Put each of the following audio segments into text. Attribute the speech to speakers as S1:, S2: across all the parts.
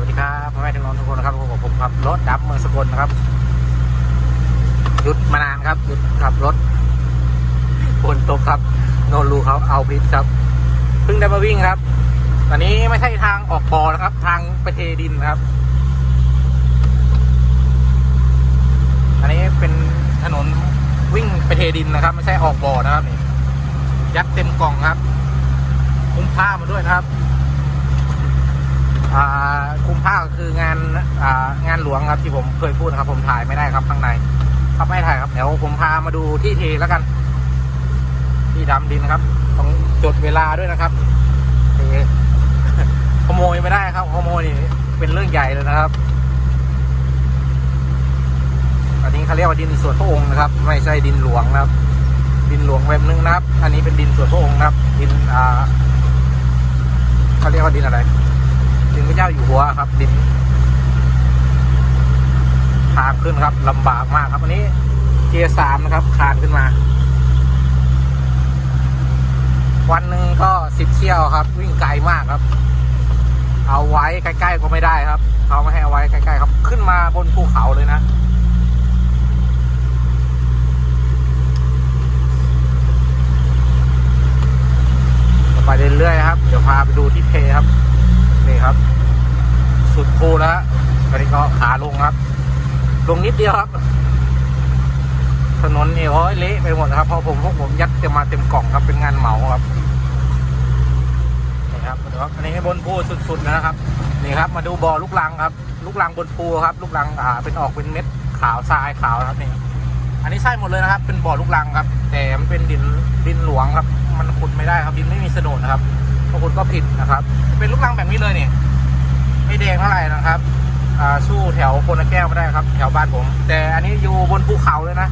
S1: วัสดีครับพ่อแม่พี่น้องทุกคนนะครับพบกับผมครับรถดับเมืองสกลนะครับหยุดมานานครับหยุดขับรถฝนตกครับโนรูเขาเอาพิษครับเพิ่งได้มาวิ่งครับตอนนี้ไม่ใช่ทางออกบ่อนะครับ ทางไปเทดินครับ อันนี้เป็นถนนวิ่งไปเทดินนะครับ ไม่ใช่ออกบ่อนะครับนี่ยัดเต็มกล่องครับ คุ้มผ้ามาด้วยนะครับอ่า ผ้าก็คืองานอ่างานหลวงครับที่ผมเคยพูดครับ ผมถ่ายไม่ได้ครับข้างใน ครับไม่ถ่ายครับเดี๋ยวผมพามาดูที่เทแล้วกัน ที่ดำดินครับต้องจดเวลาด้วยนะครับเทขโมยไม่ได้ครับขโมยนี่เป็นเรื่องใหญ่เลยนะครับอันนี้เขาเรียกว่าดินส่วนพระองค์นะครับ ไม่ใช่ดินหลวงนะครับ ดินหลวงแบบนึงนะครับ อันนี้เป็นดินส่วนพระองค์นะครับ ดินอ่าเขาเรียกว่าดินอะไร ดินพระเจ้าอยู่หัวครับ ดิน ทางขึ้นครับลำบากมากครับอันนี้เกียร์สามนะครับ คานขึ้นมา วันหนึ่งก็สิบเที่ยวครับ วิ่งไกลมากครับ เอาไว้ใกล้ๆก็ไม่ได้ครับเขาไม่ให้เอาไว้ใกล้ๆครับ ขึ้นมาบนภูเขาเลยนะไปเรื่อยๆครับ เดี๋ยวพาไปดูที่เพครับ นี่ครับ สุดภูแล้วฮะตอนนี้ก็ ขาลงครับ ลงนิดเดียวครับ ถนนนี่โอ้ยเละไปหมดครับเพราะผมพวกผมยัดจะมาเต็มกล่องครับเป็นงานเหมาครับนี่ครับดูครับอันนี้บนภูสุดๆนะครับ นี่ครับ มาดูบ่อลูกลังครับ ลูกลังบนภูครับ ลูกลังอ่าเป็นออกเป็นเม็ดขาวทรายขาวนะครับนี่อันนี้ใช่หมดเลยนะครับ เป็นบ่อลูกลังครับ แต่มันเป็นดินดินหลวงครับ มันขุดไม่ได้ครับดินไม่มีโฉนดนะครับพวกคุณก็ผิดนะครับ เป็นลูกลังแบบนี้เลยเนี่ยไม่แดงเท่าไหร่นะครับ สู้แถวโคนแก้วไม่ได้ครับ แถวบ้านผม แต่อันนี้อยู่บนภูเขาเลยนะ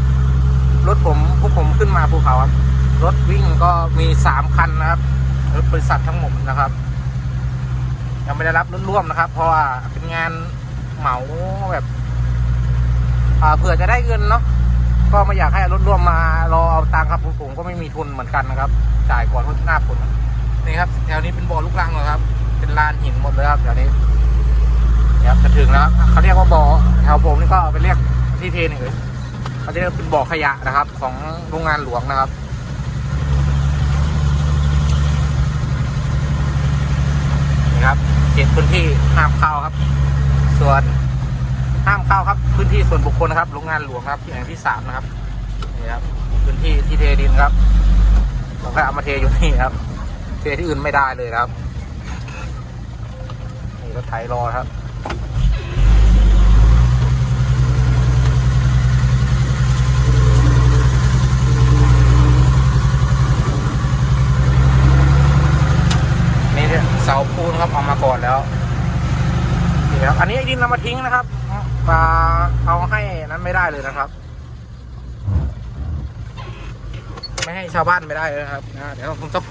S1: รถผมพวกผมขึ้นมาภูเขาครับ รถวิ่งก็มีสามคันนะครับรถบริษัททั้งหมดนะครับ ยังไม่ได้รับรถร่วมนะครับ เพราะว่าเป็นงานเหมาแบบเผื่อจะได้เงินเนาะก็ไม่อยากให้รถร่วมมารอเอาตังค์ครับผมผมก็ไม่มีทุนเหมือนกันนะครับ จ่ายก่อนทุนหน้าผลนี่ครับ แถวนี้เป็นบ่อลูกรังเลยครับ เป็นลานหินหมดเลยครับแถวนี้ ครับจะถึงแล้วเขาเรียกว่าบ่อแถวผมนี่ก็ไปเรียกที่เทนี่เลยเขาจะเรียกเป็นบ่อขยะนะครับ ของโรงงานหลวงนะครับนี่ครับเขตพื้นที่ห้ามเข้าครับ ส่วนห้ามเข้าครับ พื้นที่ส่วนบุคคลนะครับโรงงานหลวงครับที่แห่งที่สามนะครับนี่ครับพื้นที่ที่เทดินครับเราก็เอามาเทอยู่นี่ครับ เทที่อื่นไม่ได้เลยครับนี่รถไถรอครับ นี่เนี่ยเสาปูน ครับเอามาก่อนแล้วนี่ครับอันนี้ดินเรามาทิ้งนะครับปลาเอาให้นั้นไม่ได้เลยนะครับ ไม่ให้ชาวบ้านไม่ได้เลยนะครับนะเดี๋ยวผมต้อง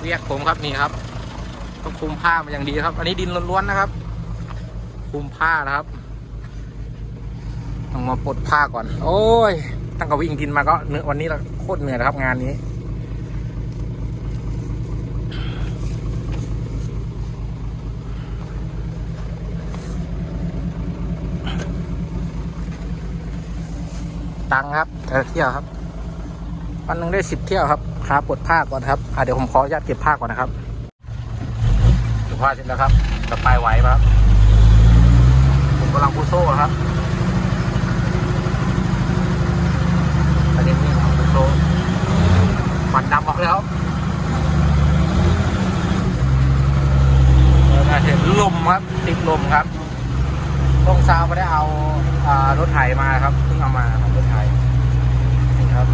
S1: เรียกผมครับนี่ครับต้องคุมผ้ามาอย่างดีครับ อันนี้ดินล้วนๆนะครับ คุมผ้านะครับต้องมาปลดผ้าก่อน โอ้ยตั้งแต่วิ่งกินมาก็เหนื่อยวันนี้เราโคตรเหนื่อยนะครับงานนี้ ตังค์ครับแต่เที่ยวครับ วันหนึ่งได้สิบเที่ยวครับขาปลดผ้าก่อนครับอะเดี๋ยวผมขออนุญาตเก็บผ้าก่อนนะครับเก็บผ้าเสร็จแล้วครับจะไปไหวไหมครับ ผมกำลังปูโซ่ครับอันนี้นี่ผมปูโซ่ปัดดำออกแล้วเออน่าจะลมครับ ติดลมครับตรงซาวไม่ได้เอารถไถมาครับเพิ่งเอามาครับรถไถนี่ครับ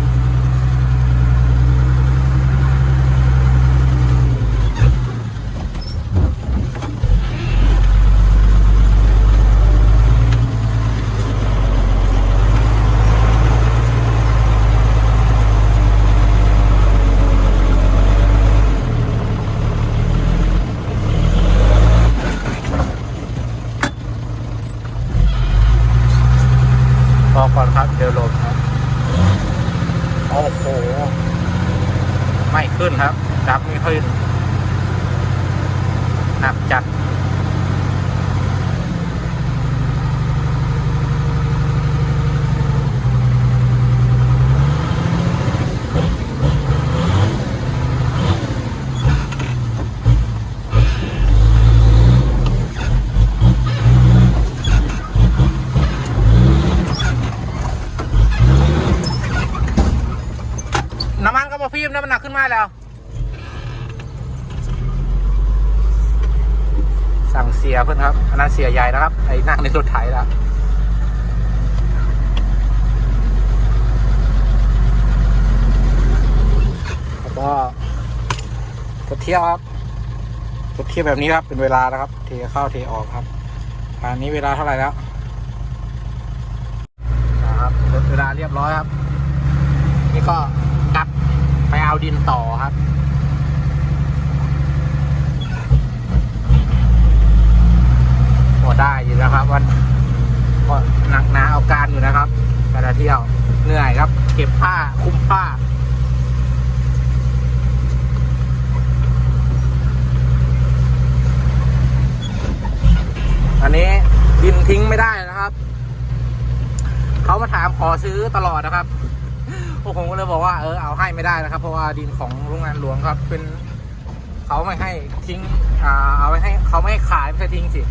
S1: พอก่อนครับเดี๋ยวลมครับ โอ้โห ไม่ ขึ้นครับจับไม่ขึ้นหนักจัด เสียเพื่อนครับอันนั้นเสียใหญ่นะครับ ไอ้นั่งในรถไถแล้วแล้วก็กดเที่ยวครับกดเที่ยวแบบนี้ครับ เป็นเวลานะครับ เทเข้าเทออกครับอันนี้เวลาเท่าไหร่แล้วนะครับลดเวลาเรียบร้อยครับ นี่ก็กลับไปเอาดินต่อครับ พอ ได้อยู่นะครับ วันก็หนักหนาเอาการอยู่นะครับการเที่ยวเหนื่อยครับ เก็บผ้าคุ้มผ้าอันนี้ดินทิ้งไม่ได้นะครับ เขามาถามขอซื้อตลอดนะครับพวกผมก็เลยบอกว่าเออเอาให้ไม่ได้นะครับ เพราะว่าดินของโรงงานหลวงครับ เป็นเขาไม่ให้ทิ้ง อ่า เอาไว้ให้เขาไม่ให้ขายไม่ใช่ทิ้งสิ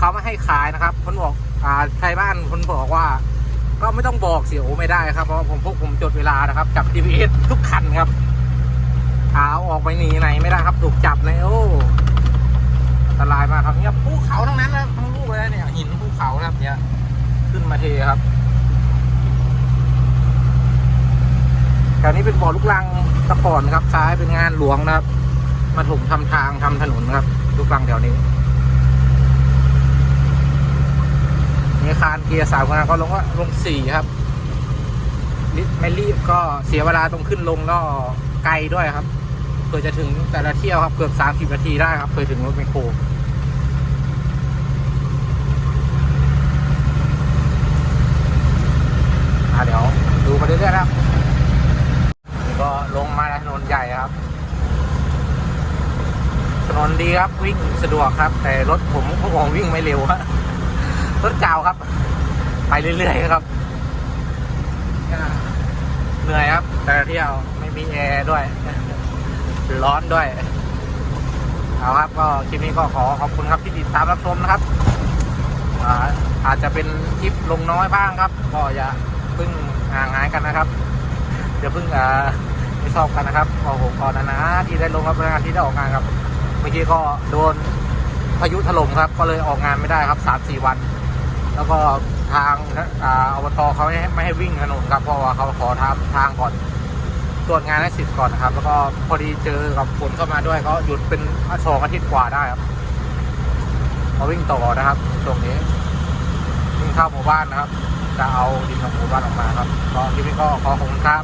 S1: เขาไม่ให้ขายนะครับคนบอกอ่าไทยบ้านคนบอกว่า ก็ไม่ต้องบอกเสียโอไม่ได้ครับเพราะผมพวกผมจดเวลานะครับจับ GPS ทุกคันครับเอาออกไปหนีไหนไม่ได้ครับถูกจับในโอ้อันตรายมากครับเนี่ยภูเขาทั้งนั้นนะทั้งลูกเลยเนี่ยหินภูเขานะครับเนี่ยขึ้นมาเทครับแถวนี้เป็นบ่อลูกลังตะก่อนครับซ้ายเป็นงานหลวงนะครับ มาถมทำทางทำถนนครับลูกลังแถวนี้ มีคานเกียร์สามกันก็ลงว่าลงสี่ครับรีบไม่รีบก็เสียเวลาตรงขึ้นลงก็ไกลด้วยครับเพื่อจะถึงแต่ละเที่ยวครับเกือบสามสิบนาทีได้ครับเคยถึงรถไมโครอะเดี๋ยวดูมาเรื่อยๆนะครับ ก็ลงมาถนนใหญ่ครับ ถนนดีครับวิ่งสะดวกครับ แต่รถผมพวกผมวิ่งไม่เร็วครับ รถเก่าครับ ไปเรื่อยๆครับเหนื่อยครับ แต่เที่ยวไม่มีแอร์ด้วย ร้อนด้วย เอาครับ ก็คลิปนี้ก็ขอขอบคุณครับที่ติดตามรับชมนะครับอาอาจจะเป็นคลิปลงน้อยบ้างครับ ก็อย่าเพิ่งห่างหายกันนะครับอย่าเพิ่งอ่าไม่ชอบกันนะครับก็ผมก่อนนะนะที่ได้ลงรับงานที่ได้ออกงานครับ เมื่อกี้ก็โดนพายุถล่มครับ ก็เลยออกงานไม่ได้ครับสามสี่วัน แล้วก็ทางอ่าอบตเขาไม่ให้วิ่งถนนครับเพราะว่าเขาขอทำทางก่อนตรวจงานให้เสิทธิ์ก่อนนะครับ แล้วก็พอดีเจอกับฝนเข้ามาด้วยเขาหยุดเป็นสองอาทิตย์กว่าได้ครับมาวิ่งต่อนะครับ ตรงนี้วิ่งเข้าหมู่บ้านนะครับ จะเอาดินของหมู่บ้านออกมาครับก็คลิปนี้ก็ขอขอบคุณครับ